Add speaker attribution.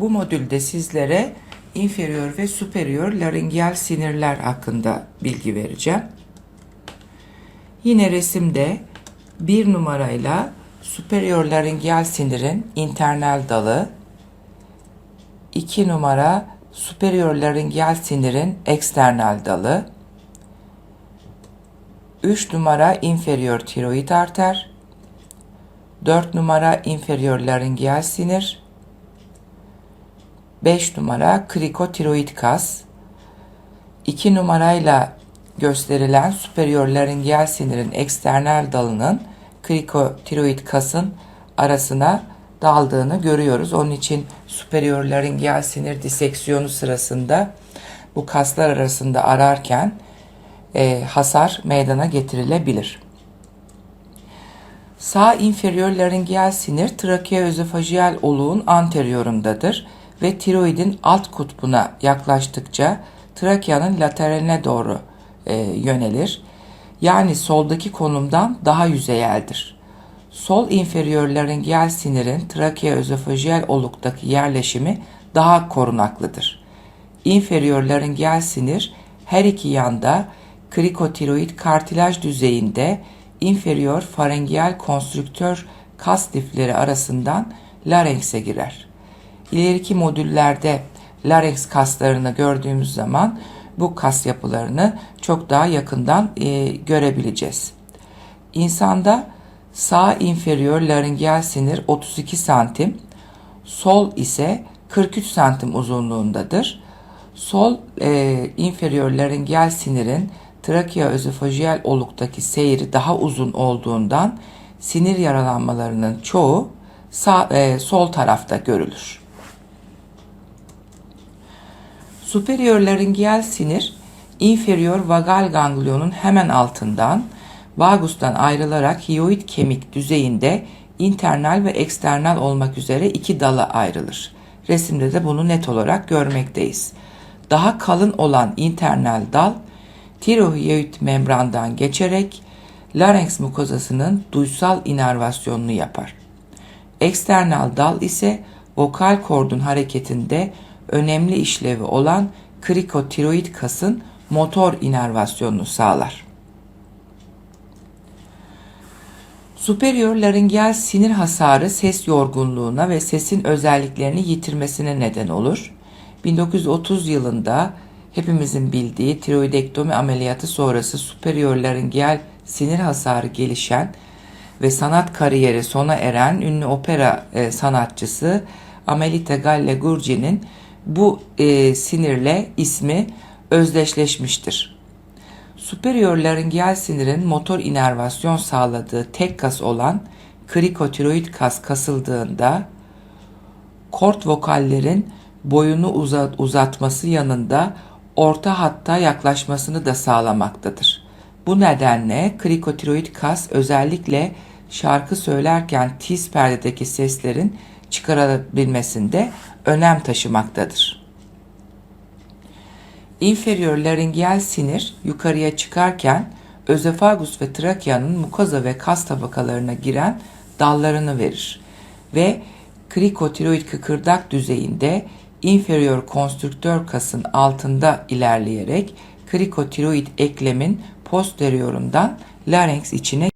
Speaker 1: Bu modülde sizlere inferior ve superior laringeal sinirler hakkında bilgi vereceğim. Yine resimde bir numarayla superior laringeal sinirin internal dalı, 2 numara superior laringeal sinirin eksternal dalı, 3 numara inferior tiroid arter, 4 numara inferior laringeal sinir, 5 numara krikotiroid kas, 2 numarayla gösterilen superior laringeal sinirin eksternal dalının krikotiroid kasın arasına daldığını görüyoruz. Onun için superior laringeal sinir diseksiyonu sırasında bu kaslar arasında ararken e, hasar meydana getirilebilir. Sağ inferior laringeal sinir trakeoözofajiyal oluğun anteriorundadır ve tiroidin alt kutbuna yaklaştıkça trakeanın lateraline doğru e, yönelir. Yani soldaki konumdan daha yüzeyeldir. Sol inferior laringeal sinirin trakeoözofajiyal oluktaki yerleşimi daha korunaklıdır. Inferior laringeal sinir her iki yanda krikotiroid kartilaj düzeyinde inferior farengeal konstrüktör kas lifleri arasından larenkse girer. İleriki modüllerde larynx kaslarını gördüğümüz zaman bu kas yapılarını çok daha yakından e, görebileceğiz. İnsanda sağ inferior laringeal sinir 32 santim, sol ise 43 santim uzunluğundadır. Sol e, inferior laringeal sinirin trakeoözofajiyal oluktaki seyri daha uzun olduğundan sinir yaralanmalarının çoğu sağ, e, sol tarafta görülür. Superior laringeal sinir inferior vagal ganglionun hemen altından vagustan ayrılarak hioid kemik düzeyinde internal ve eksternal olmak üzere iki dala ayrılır. Resimde de bunu net olarak görmekteyiz. Daha kalın olan internal dal tirohiyöid membrandan geçerek larynx mukozasının duysal inervasyonunu yapar. Eksternal dal ise vokal kordun hareketinde önemli işlevi olan krikotiroid kasın motor inervasyonunu sağlar. Superior laringeal sinir hasarı ses yorgunluğuna ve sesin özelliklerini yitirmesine neden olur. 1930 yılında hepimizin bildiği tiroidektomi ameliyatı sonrası superior laringeal sinir hasarı gelişen ve sanat kariyeri sona eren ünlü opera e, sanatçısı Amelita Gallegurgi'nin bu e, sinirle ismi özdeşleşmiştir. Superior laringeal sinirin motor inervasyon sağladığı tek kas olan krikotiroid kas kasıldığında kort vokallerin boyunu uzat, uzatması yanında orta hatta yaklaşmasını da sağlamaktadır. Bu nedenle krikotiroid kas özellikle şarkı söylerken tiz perdedeki seslerin çıkarılabilmesinde önem taşımaktadır. Inferior laringeal sinir yukarıya çıkarken özofagus ve trakeanın mukoza ve kas tabakalarına giren dallarını verir ve krikotiroid kıkırdak düzeyinde inferior konstrüktör kasın altında ilerleyerek krikotiroid eklemin posteriorundan larynx içine